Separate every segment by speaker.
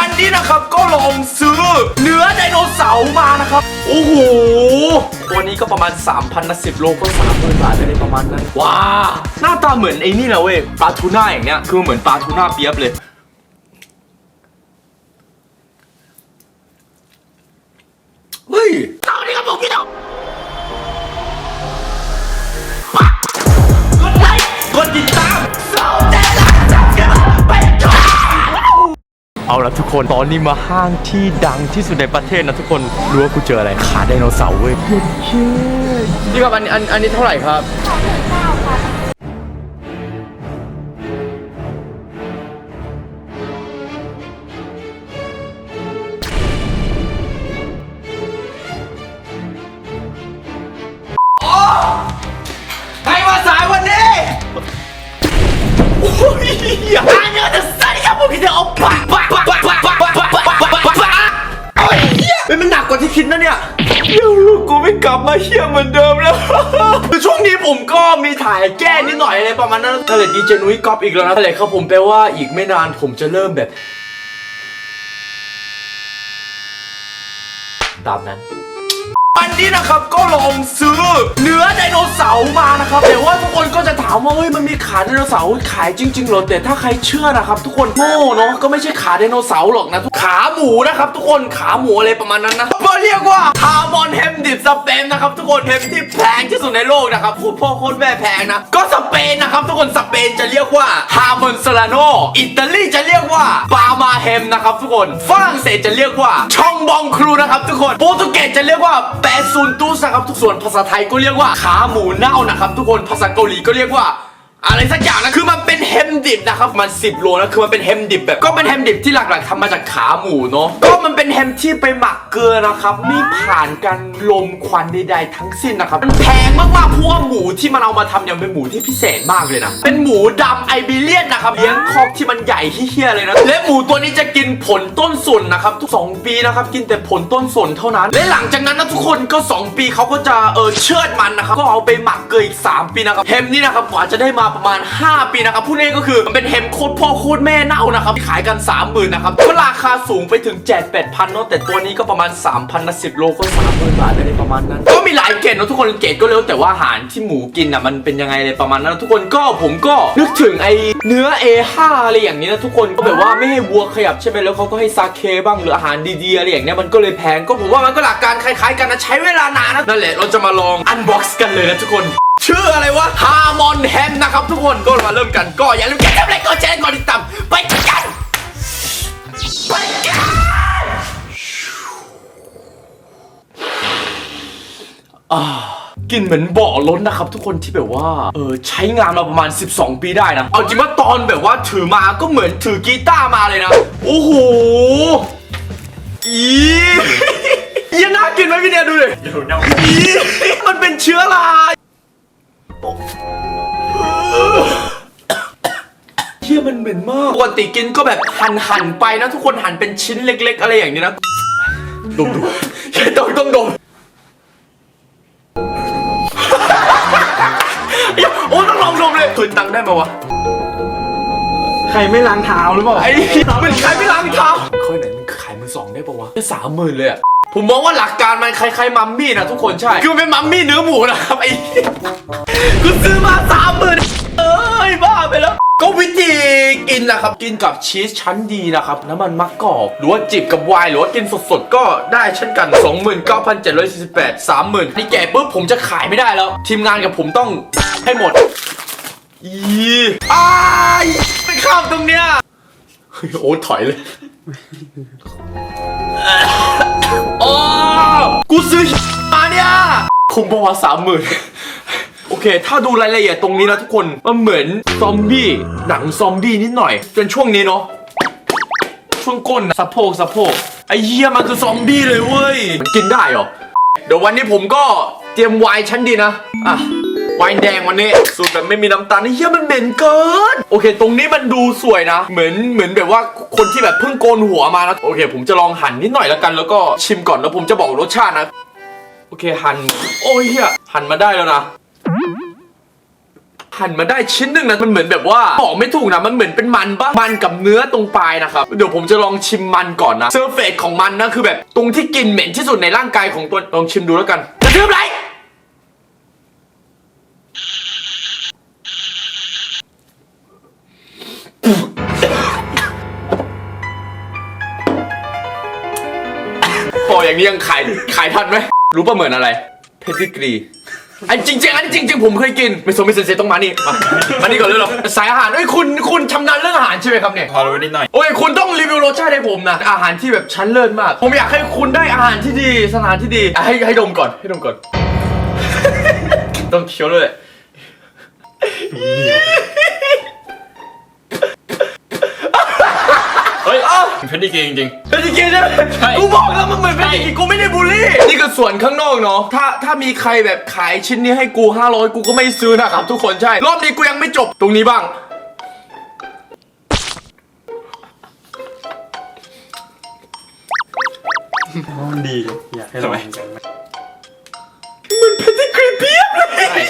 Speaker 1: วันนี้นะครับก็ลองซื้อเนื้อไดโนเสาร์มานะครับ โอ้โห ตัวนี้ก็ประมาณ 3,000นะ10โลก็30,000บาทอะไรประมาณนั้น ว้า หน้าตาเหมือนไอ้นี่นะเว้ยปลาทูน่าอย่างเนี้ย คือเหมือนปลาทูน่าเปียบเลย เฮ้ย ตอนนี้ครับผมพี่น้อง เอาละทุกคน ตอนนี้มาห้างที่ดังที่สุดในประเทศนะทุกคน รู้ว่ากูเจออะไร ขาไดโนเสาร์เว้ยเย้นี่ครับอันอันอันนี้เท่าไหร่ครับใครมาสายวันนี้โอ้ย เฮียเหมือนเดิมแล้วคือช่วงนี้ผมก็มีถ่ายแก้นิดหน่อยอะไรประมาณนั้นนั่นแหละดีเจนุ้ยก๊อปอีกแล้วนะนั่นแหละครับผมแปลว่าอีกไม่นานผมจะเริ่มแบบตามนั้น วันนี้นะครับก็ลองซื้อเนื้อไดโนเสาร์มานะครับแต่ว่าทุกคนก็จะถามว่าเฮ้ยมันมีขาไดโนเสาร์ขายจริงๆหรอแต่ถ้าใครเชื่อนะครับ ทุกคนโง่เนาะก็ไม่ใช่ขาไดโนเสาร์หรอกนะทุกขาหมูนะครับ ทุกคนขาหมูอะไรประมาณนั้นนะมาเรียกว่าฮาร์มอนเฮมดิบสเปนนะครับทุกคนเฮมที่แพงที่สุดในโลกนะครับคตรพ่อโคตรแม่แพงนะก็สเปนนะครับทุกคนสเปนจะเรียกว่าฮาร์มอนซาลาโนอิตาลีจะเรียกว่าปามาเฮมนะครับทุกคนฝรั่งเศสจะเรียกว่าชองบองครูนะครับทุกคนโปรตุเกสจะเรียกว่าแปซุนตุสนะครับทุกส่วนภาษาไทยก็เรียกว่าขาหมูเน่านะครับทุกคนภาษาเกาหลีก็เรียกว่า อะไรสักอย่างนะคือมันเป็นเฮมดิบนะครับมัน 10 โลนะคือมันเป็นเฮมดิบแบบ ก็เป็นเฮมดิบที่หลักๆทำมาจากขาหมูเนาะก็มันเป็นเฮมที่ไปหมักเกลือนะครับไม่ผ่านการลมควันใดๆทั้งสิ้นนะครับมันแพงมากๆเพราะว่าหมูที่มันเอามาทำเนี่ยเป็นหมูที่พิเศษมากเลยนะเป็นหมูดำไอบีเรียนนะครับเลี้ยงคอกที่มันใหญ่เฮี้ยเลยนะและหมูตัวนี้จะกินผลต้นส่วนนะครับทุกสองปีนะครับกินแต่ผลต้นส่วนเท่านั้น และหลังจากนั้นนะทุกคนก็ 2 ปีเขาก็จะเออเชือดมันนะครับก็เอาไปหมักเกลืออีก 3 ปีนะครับเฮมนี่นะครับกว่าจะได้มาประมาณ 5 ปีนะครับพูดง่ายก็คือมันเป็นเฮมโคตรพ่อโคตรแม่เน่านะครับที่ขายกัน 30,000นะครับก็ราคาสูงไปถึง7 8พันเนาะแต่ตัวนี้ก็ประมาณ 3,000นะ10โลก็30,000บาทอะไรประมาณนั้น ก็มีหลายเกรดเนะทุกคนเกรดก็เร็วแต่ว่าอาหารที่หมูกินอะมันเป็นยังไงเลยประมาณนั้นทุกคนก็ผมก็นึกถึงไอเนื้อ A5 อะไรอย่างนี้นะทุกคนก็แบบว่าไม่ให้วัวขยับใช่ไหมแล้วเขาก็ให้ซาเคบ้างหรืออาหารดีๆอะไรอย่างเนี้ยมันก็เลยแพงก็ผมว่ามันก็หลักการคล้ายๆ กันนะใช้เวลานานนะนั่นแหละเราจะมาลองอันบ็อกซ์กันเลยนะทุกคน ชื่ออะไรวะฮาร์มอนแฮมนะครับทุกคนก็มาเริ่มกันก็อย่าลืมกดติดตามกดแชร์กดติดตามไปกันไปกันอ่ากลินเหมือนบ่อล้นนะครับ ทุกคนที่แบบว่าเออใช้งานมาประมาณ 12 ปีได้นะเอาจริงว่าตอนแบบว่าถือมาก็เหมือนถือกีตาร์มาเลยนะโอ้โหอียังน่ากินไหมพี่เนี่ยดูเลยอีมันเป็นเชื้อรา เชี่ยมันเหม็นมากปกติกินก็แบบหั่นหั่นๆไปนะทุกคนหั่นเป็นชิ้นเล็ก ๆ อะไรอย่างนี้นะดมดูใช่ต้องต้องดมอย่าโอ้ต้องลองดมเลยคืนตังค์ได้ไหมวะ
Speaker 2: ใครไม่ล้างเท้าหรือเปล่า
Speaker 1: ไอ้มันขายไม่ล้างเท้าค่อยไหนมันขายมือสองได้ปะวะแค่สามหมื่นเลยอะ ผมมองว่าหลักการมันคล้ายๆมัมมี่นะทุกคนใช่ คือมันเป็นมัมมี่เนื้อหมูนะครับไอ้กูซื้อมาสามหมื่นเอ้ยบ้าไปแล้วก็วิธีกินนะครับ กินกับชีสชั้นดีนะครับ น้ำมันมะกอกหรือว่าจิบกับไวน์หรือว่ากินสดๆ ก็ได้เช่นกัน 29,748 30,000นี่แก่ปุ๊บผมจะขายไม่ได้แล้ว ทีมงานกับผมต้องให้หมด อีอ้ายไปข้ามตรงเนี้ยเฮ้ย โอ้ถอยเลย โอ้ กูซื้อมาเนี่ยคุมประวัติสามหมื่นโอเค ถ้าดูรายละเอียดตรงนี้นะทุกคน มันเหมือนซอมบี้ หนังซอมบี้นิดหน่อยเป็นช่วงนี้เนาะ ช่วงก้นน่ะสะโพกสะโพก ไอ้เหี้ยมันคือซอมบี้เลยเว้ย มันกินได้เหรอ เดี๋ยววันนี้ผมก็เตรียมไวน์ชั้นดีนะ อะ ไวน์แดงวันนี้สูตรแบบไม่มีน้ำตาลไอ้เหี้ยมันเหม็นเกิน โอเค ตรงนี้มันดูสวยนะ เหมือนเหมือนแบบว่าคนที่แบบเพิ่งโกนหัวมานะโอเค ผมจะลองหั่นนิดหน่อยแล้วกัน แล้วก็ชิมก่อนแล้วผมจะบอกรสชาตินะ โอเคหั่นโอ้ยเหี้ยหั่นมาได้แล้วนะหั่นมาได้ชิ้นหนึ่งนะมันเหมือนแบบว่าบอกไม่ถูกนะมันเหมือนเป็นมันปะมันกับเนื้อตรงปลายนะครับเดี๋ยวผมจะลองชิมมันก่อนนะเซอร์เฟสของมันนะคือแบบตรงที่กลิ่นเหม็นที่สุดในร่างกายของตัวลองชิมดูแล้วกันกระเทียมไร ออย่างนี้ยังขายขายทันไหมรู้ป่ะเหมือนอะไร เพดิกรีอันจริงๆอันจริง ๆ ผมเคยกินไม่สมไม่เซนเซต้องมานี่มามานี่ก่อนเลยเหรอสายอาหารเอ้ยคุณคุณชำนาญเรื่องอาหารใช่ไหมครับเนี่ย
Speaker 2: พอรู้นิดหน่อย
Speaker 1: โอ้ยคุณต้องรีวิวรสชาติให้ผมนะอาหารที่แบบชั้นเลิศมาก ผมอยากให้คุณได้อาหารที่ดีสถานที่ดีอะให้ให้ดมก่อนให้ดมก่อนต้องเคี้ยวเลย
Speaker 2: ชรดีเกจริง
Speaker 1: เป็นจริงๆใช่ไหม
Speaker 2: ใช่
Speaker 1: กูบอกแล้วมันเหมือนเป็นจริงๆกูไม่ได้บูลลี่ นี่คือส่วนข้างนอกเนาะ ถ้าถ้ามีใครแบบขายชิ้นนี้ให้กู 500 กูก็ไม่ซื้อนะครับ ทุกคนใช่ รอบนี้กูยังไม่จบตรงนี้บ้าง
Speaker 2: ๆเพราะมันดีอยากให้ลองกัน
Speaker 1: เพชรกรีเปียบเลย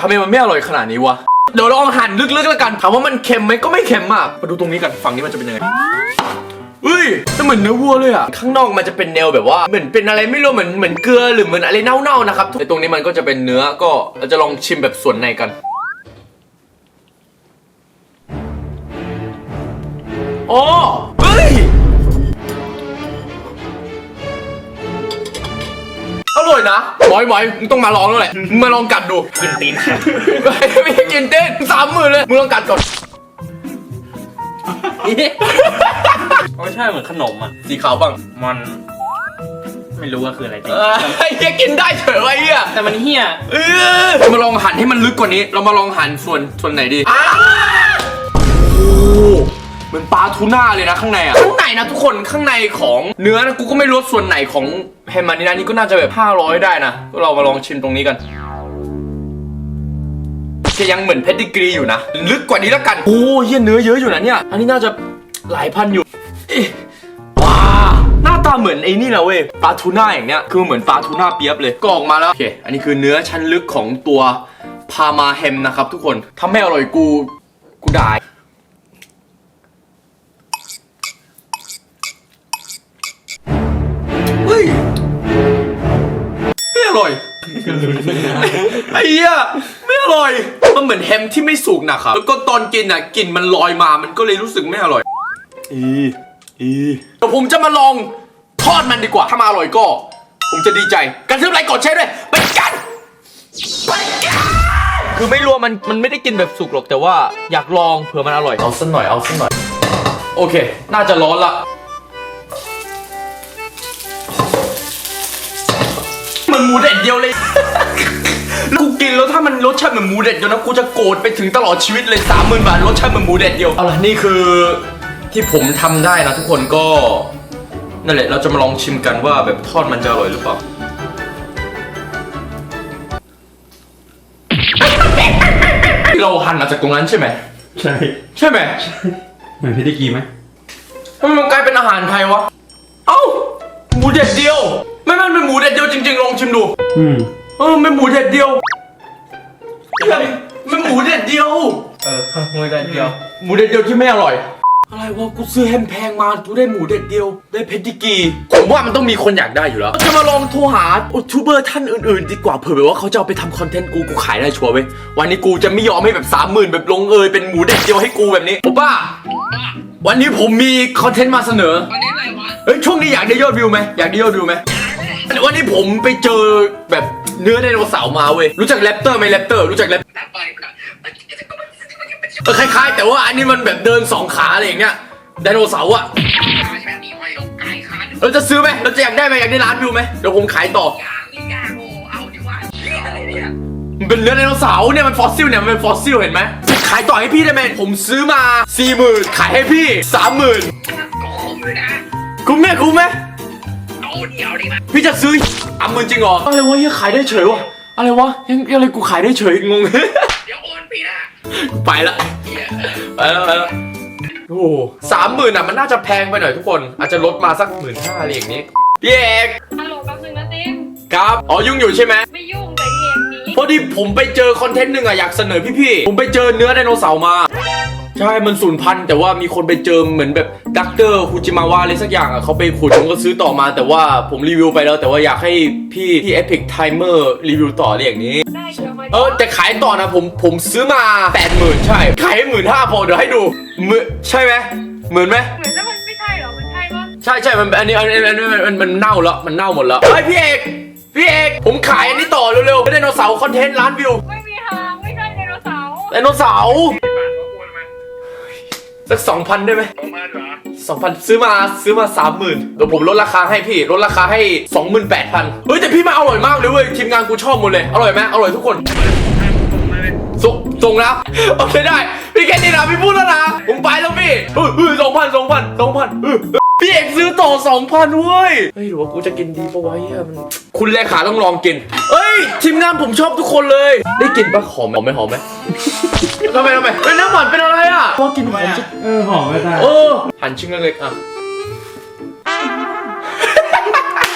Speaker 1: ทำไมมันไม่อร่อยขนาดนี้วะ เดี๋ยวลองหั่นลึกๆแล้วกัน ถามว่ามันเค็มไหมก็ไม่เค็มมาก มาดูตรงนี้กัน ฝั่งนี้มันจะเป็นยังไง เฮ้ยจะเหมือนเนื้อวัวเลยอะข้างนอกมันจะเป็นแนวแบบว่าเหมือนเป็นอะไรไม่รู้เหมือนเหมือนเกลือหรือเหมือนอะไรเน่าๆนะครับแต่ตรงนี้มันก็จะเป็นเนื้อก็เราจะลองชิมแบบส่วนในกันอ๋อเฮ้ยอร่อยนะบอยบอยมึงต้องมาลองแล้วแหละมึงมาลองกัดดู
Speaker 2: ขึ้นตีน
Speaker 1: ไม่ให้กินเต้นสามหมื่นเลยมึงลองกัดก่อน
Speaker 2: รสชาติเหมือนขนมอะ
Speaker 1: สีขาวบ้าง
Speaker 2: มัน ไม่รู้ว่าคืออะไรจริ
Speaker 1: เองอไอ้เหี้ยกินได้เฉยไอ้เหี้ย
Speaker 2: แต่มันเฮี้ย
Speaker 1: เออมาลองหั่นให้มันลึกกว่านี้ เรามาลองหั่นส่วนส่วนไหนดีอ้าโอ้เหมือนปลาทูน่าเลยนะข้างในอะข้างในนะทุกคนข้างในของเนื้อนะกูก็ไม่รู้ว่าส่วนไหนของแฮมมันนี่นะนี่ก็น่าจะแบบ500 ได้นะก็เรามาลองชิมตรงนี้กันจะยังเหมือนเพดดิกรีอยู่นะ ลึกกว่านี้แล้วกัน โอ้เหี้ยเนื้อเยอะอยู่นะเนี่ย อันนี้น่าจะหลายพันอยู่ เอ๊ะว้าหน้าตาเหมือนไอ้นี่นะเว้ยปลาทูน่าอย่างเนี้ยคือเหมือนปลาทูน่าเปียบเลยก็ออกมาแล้วโอเคอันนี้คือเนื้อชั้นลึกของตัวพามาแฮมนะครับ ทุกคนถ้าไม่อร่อยกูกูด่าเฮ้ยไม่อร่อย ไอ้เหี้ยไม่อร่อย มันเหมือนแฮมที่ไม่สุกนะครับ แล้วก็ตอนกินอะกลิ่นมันลอยมา มันก็เลยรู้สึกไม่อร่อย อี อีเดี๋ยวผมจะมาลองทอดมันดีกว่า ถ้ามาอร่อยก็ ผมจะดีใจ กันทึบไลค์กดแชร์ด้วยไปกันไปกันคือไม่รู้ว่ามันมันไม่ได้กินแบบสุกหรอกแต่ว่าอยากลองเผื่อมันอร่อย เอาสักหน่อยเอาสักหน่อย โอเค น่าจะร้อนละเหมือนหมูเด็ดเดียวเลย กูกินแล้วถ้ามันรสชาติเหมือนหมูเด็ดเดียวนะกูจะโกรธไปถึงตลอดชีวิตเลยสามหมื่นบาทรสชาติเหมือนหมูเด็ดเดียว เอาล่ะนี่คือ ที่ผมทำได้นะทุกคนก็นั่นแหละเราจะมาลองชิมกันว่าแบบทอดมันจะอร่อยหรือเปล่าเราหั่นมาจากตรงนั้นใช่ไหม
Speaker 2: ใช่
Speaker 1: ใช่ไหม
Speaker 2: เหมือนเพชรดีกีไหม
Speaker 1: ทำไมมันกลายเป็นอาหารไทยวะ เอ้าหมูเด็ดเดียว ไม่มันเป็นหมูเด็ดเดียวจริงๆลองชิมดู
Speaker 2: อืม
Speaker 1: เออเป็นหมูเด็ดเดียวมันหมูเด็ดเดียว
Speaker 2: เออมือได้เดียว
Speaker 1: หมูเด็ดเดียวที่ไม่อร่อย อะไรวะกูซื้อแฮมแพงมากูได้หมูเด็ดเดียว ได้เพชรดิกีผมว่ามันต้องมีคนอยากได้อยู่แล้ว จะมาลองโทรหายูทูบเบอร์ท่านอื่นๆ ดีกว่าเผื่อแบบว่าเขาจะเอาไปทำคอนเทนต์กูกูขายได้ชัวร์เว้ยวันนี้กูจะไม่ยอมให้แบบสามหมื่นแบบลงเอยเป็นหมูเด็ดเดียวให้กูแบบนี้ผมว่าวันนี้ผมมีคอนเทนต์มาเสนอ
Speaker 3: วันนี้อะไรวะ
Speaker 1: เฮ้ยช่วงนี้อยากได้ยอดวิวไหมอยากได้ยอดวิวไหมวันนี้ผมไปเจอแบบเนื้อไดโนเสาร์มาเว้ยรู้จักแรปเตอร์ไหมแรปเตอร์รู้จักแรป
Speaker 3: นับไปก่อน
Speaker 1: เออคล้ายๆ แต่ว่าอันนี้มันแบบเดินสองขาอะไรอย่างเงี้ยไดโนเสาร์อะ
Speaker 3: ขาใช่ไหมมีห้อยลงไก่ขาดู
Speaker 1: เราจะซื้อไหมเราจะอยากได้ไหมอยากได้ร้านวิวไหมเดี๋ยวผมขายต่อ
Speaker 3: ยางนี่ยางโอ้เอาดีว่าเรื่องอะไรเนี่ย
Speaker 1: มันเป็นเนื้อไดโนเสาร์เนี่ยมันฟอสซิลเนี่ยมันเป็นฟอสซิลเห็นไหมขายต่อให้พี่ได้ไหมผมซื้อมาสี่หมื่นขายให้พี่สามหมื่น
Speaker 3: โกงเลยนะ
Speaker 1: คุ้มไหมคุ้มไหม
Speaker 3: เอาเดี๋ยวดิมา
Speaker 1: พี่จะซื้อสามหมื่นจริงเหรออะไรวะเฮียขายได้เฉยวะอะไรวะยังอะไรกูขายได้เฉยงง
Speaker 3: เดี๋ยวโอนปีหน้า
Speaker 1: ไปละ
Speaker 3: เหี้ย
Speaker 1: ไปแล้วไปแล้วโอ้สามหมื่นอะมันน่าจะแพงไปหน่อยทุกคน อาจจะลดมาสักหมื่นห้าอะไรอย่างนี้พี่เอก
Speaker 4: ฮัลโหลแป๊บนึงนะติม
Speaker 1: ครับอ๋อยุ่งอยู่ใช่ไหม
Speaker 4: ไม่ยุ่งแต่เกมนี้
Speaker 1: พอดีผมไปเจอคอนเทนต์หนึ่งอะอยากเสนอพี่ๆผมไปเจอเนื้อไดโนเสาร์มา ใช่ มันสูญพันธุ์แต่ว่ามีคนไปเจอเหมือนแบบดักเตอร์ฮูจิมาวะอะไรสักอย่างอะเขาไปขุดผมก็ซื้อต่อมา แต่ว่าผมรีวิวไปแล้วแต่ว่าอยากให้พี่พี่เอพิกไทเมอร์รีวิวต่ออะไรอย่างนี้
Speaker 4: ได้ เชียวมา
Speaker 1: เออแต่ขายต่อนะผมผมซื้อมาแปดหมื่นใช่ ขายให้หมื่นห้าพอเดี๋ยวให้ดูหมื่นใช่ไหมหมื่นไหม
Speaker 4: เหมือนแล้วมันไม่ใช่เหรอ มันใช่ปะ
Speaker 1: ใช่ใช่มันอันนี้อันนี้อันนี้มันมันมันเน่าแล้วมันเน่าหมดแล้วเฮ้ยพี่เอกพี่เอกผมขายอันนี้ต่อเร็วๆไดโนเสาร์คอนเทนต์ล้านวิว
Speaker 4: ไม่มีทางไม่ใช่ไดโนเสาร์
Speaker 1: ไดโนเสาร์ สักสองพันได้ไหม
Speaker 3: ประมาณเหรอ
Speaker 1: สองพันซื้อมาซื้อมาสามหมื่นเดี๋ยวผมลดราคาให้พี่ลดราคาให้สองหมื่นแปดพันเฮ้ยแต่พี่มาอร่อยมากเลยเว้ยทีมงานกูชอบหมดเลยอร่อยไหมอร่อยทุกคนส่งส่งนะโอเคได้พี่แค่นี้นะพี่พูดแล้วนะผมไปแล้วพี่เฮ้ยเฮ้ยสองพันสองพันสองพันพี่เอกซื้อต่อสองพันเว้ยเฮ้ยหรือว่ากูจะกินดีปะวะเหี้ยมันคุณเลขาต้องลองกินเอ้ยทีมงานผมชอบทุกคนเลย ได้กินปะหอมหอมไหมหอมไหมทำไมทำไมเป็นน้ำหวานเป็นอะไรอะพอกินหอมจะ
Speaker 2: เออหอมไม่ได้
Speaker 1: เออหั่นชิ้นเล็กๆอะ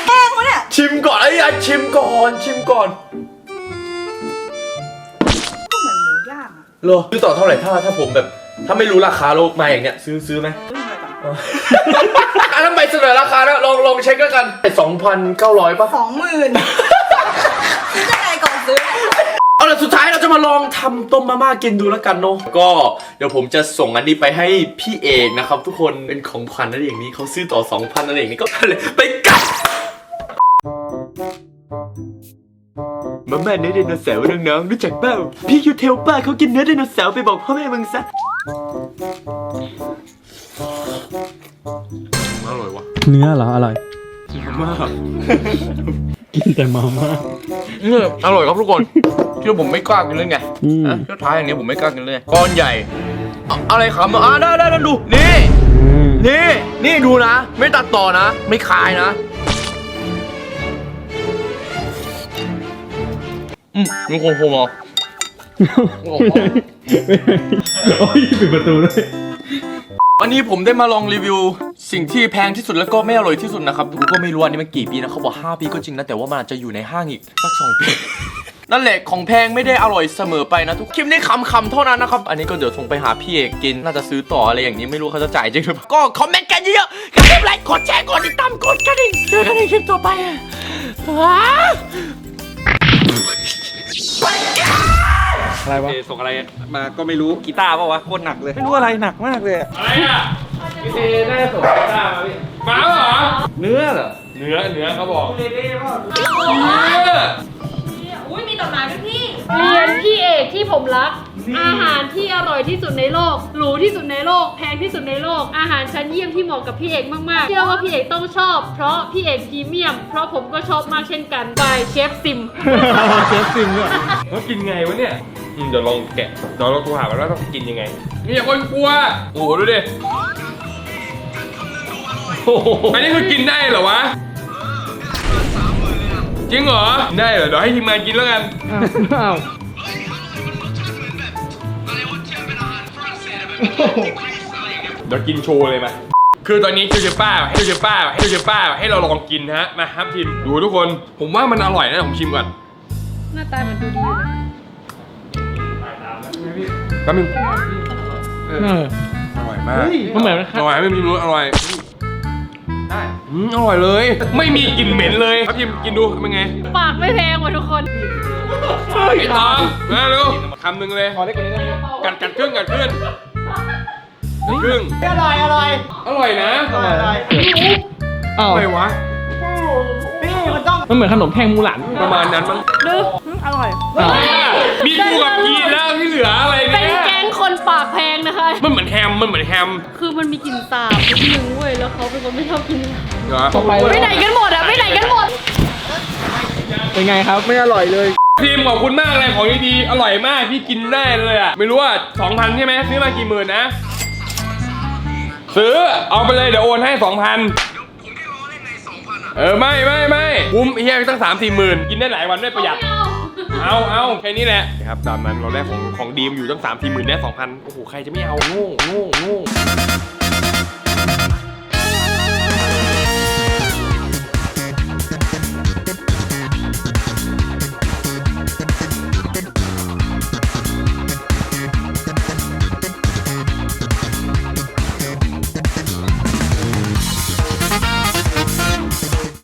Speaker 5: แป้งวะเนี่ย
Speaker 1: ชิมก่อนไอ้ยอะชิมก่อนชิมก่อน
Speaker 5: ก็เหมือนหมูย่างอะ
Speaker 1: เหรอซื้อต่อเท่าไหร่ถ้าถ้าผมแบบ ถ้าไม่รู้ราคาโลกมาอย่างเนี้ยซื้อซื้อไหม
Speaker 5: เรื่องอะไรก่อน
Speaker 1: อันนั้นไปเสนอราคาแล้วลองลองเช็คแล้วกันสองพันเก้าร้อยป่ะ
Speaker 5: สองหมื่นซื้อยังไงก่อนซื้อ
Speaker 1: เอาละสุดท้ายเราจะมาลองทำต้มมาม่ากินดูแล้วกันเนาะก็เดี๋ยวผมจะส่งอันนี้ไปให้พี่เอกนะครับ ทุกคนเป็นของขวัญอะไรอย่างนี้เขาซื้อต่อสองพันอะไรอย่างนี้ก็เลยไปกัดมาม่าเนื้อไดโนเสาร์น้องๆรู้จักเปล่าพี่ยูเทลป้าเขากินเนื้อไดโนเสาร์ไปบอกพ่อแม่มึงซะอร่อยวะ
Speaker 2: เนื้อเหรออร่อย
Speaker 1: มาก
Speaker 2: กินแต่มาม่า
Speaker 1: เนี่ยอร่อยครับทุกคน ที่ผมไม่กล้ากินเลยไง
Speaker 2: อืม
Speaker 1: นะสุดท้ายอย่างนี้ผมไม่กล้ากินเลยก้อนใหญ่อะอะไรขำอะได้ได้ได้ดูนี่นี่นี่ดูนะ ไม่ตัดต่อนะ ไม่คายนะอืมมีคนโทรมา
Speaker 2: โอ้ยปิดประตูด้วย
Speaker 1: วันนี้ผมได้มาลองรีวิว สิ่งที่แพงที่สุดแล้วก็ไม่อร่อยที่สุดนะครับผมก็ไม่รู้อันนี้มันกี่ปีนะเขาบอก 5 ปีก็จริงนะ แต่ว่ามันอาจจะอยู่ในห้างอีกสักสองปี นั่นแหละของแพงไม่ได้อร่อยเสมอไปนะทุกคลิปนี้คำคำๆเท่านั้นนะครับ อันนี้ก็เดี๋ยวส่งไปหาพี่เอกกิน น่าจะซื้อต่ออะไรอย่างนี้ไม่รู้เขาจะจ่ายจริงหรือเปล่าก็คอมเมนต์กันเยอะๆกดไลค์กดแชร์กดติดตามกดกระดิ่งเจอกันในคลิปต่อไปอะว้า
Speaker 2: อะไรวะส่งอะไรมาก็ไม่รู้กีตาร์เปล่าวะโคตรหนักเลย ไม่รู้อะไรหนักมากเลย
Speaker 6: อะไรอะพี่เทได้ส่งกีตาร์มาพี่มาเหรอ
Speaker 2: เนื้อเหรอ
Speaker 6: เนื้อเนื้อเขาบอก
Speaker 4: อุ้ยมีดอ กไม้ด้วยพี่เรียนพี่เอกที่ผมรัก อาหารที่อร่อยที่สุดในโลก หรูที่สุดในโลก แพงที่สุดในโลก อาหารชั้นเยี่ยมที่เหมาะกับพี่เอกมากๆ เชื่อว่าพี่เอกต้องชอบ เพราะพี่เอกพรีเมียม เพราะผมก็ชอบมากเช่นกันบายเชฟซิม
Speaker 2: เชฟซิมด้วย
Speaker 6: เขากินไงวะเนี่ยอืมเดี๋ยวลองแกะเดี๋ยวเราโทรหามันว่าต้องกินยังไงนี่อย่าคนกลัวโอ้โหดูดิอันนี้คือกินได้เหรอวะ จริงเหรอ ได้เหรอ เดี๋ยวให้ทีมงานกินแล้วกัน
Speaker 2: อ้าว
Speaker 6: เดี๋ยวกินโชว์เลยมา คือตอนนี้เจเจป้าให้เจเจป้าให้เจเจป้า ให้เราลองกินฮะ มาครับทีม ดูทุกคน ผมว่ามันอร่อยนะผมชิมก่อน
Speaker 4: หน้าตาเหมือนดูดีอยู่นะ
Speaker 6: แป๊บนึง
Speaker 2: เออ
Speaker 6: อร่อยมาก
Speaker 2: มันเหมือน
Speaker 6: อร่อยไม่มีรู้อร่อยได้ อืมอร่อยเลย ไม่มีกลิ่นเหม็นเลยครับทีมกินดูเป็นไง
Speaker 4: ปากไม่แพงว่ะทุกคน
Speaker 6: ไอ้ตองมาเร็วคำหนึ่งเลยกัดกัดครึ่งกัดครึ่งครึ่ง
Speaker 5: อร่อยอร่อย
Speaker 6: อร่อยนะ
Speaker 5: อร่อยอร่อย
Speaker 2: อ้าว
Speaker 6: อะไรวะ
Speaker 5: พี่มันต้อง
Speaker 2: มันเหมือนขนมแท่งมูหลาน
Speaker 6: ประมาณนั้นมั้ง
Speaker 5: ดูอร่อย
Speaker 2: อ้าว
Speaker 6: มีกูกับกีนแล้วที่เหลืออะไร
Speaker 4: เป็น
Speaker 6: เนี่ย
Speaker 4: แก๊งคนปากแพงนะคะ
Speaker 6: มันเหมือนแฮม มันเหมือนแฮม
Speaker 4: คือมันมีกลิ่นสาบนิดนึงเว้ยแล้วเขาเป็นคนไม่ชอบกิน
Speaker 6: เหรอ
Speaker 2: ต่อไป
Speaker 4: ไปไหนกันหมดอะไปไหนกันหมด
Speaker 2: เป็นไงครับ ไม่อร่อยเลย
Speaker 6: ทีมขอบคุณมากเลยของดีๆอร่อยมากพี่กินได้เลยอะ ไม่รู้ว่าสองพันใช่ไหมซื้อมากี่หมื่นนะ ซื้อเอาไปเลยเดี๋ยวโอนให้สองพันเออไม่ไม่ไม่คุ้มเฮียตั้งสามสี่หมื่นกินได้หลายวันด้วยประหยัด เอาเอาแค่นี้แหละครับตามนั้นเราได้ของของดีมอยู่ตั้งสามสี่หมื่นได้สองพันโอ้โหใครจะไม่เอาโง่โง่โง่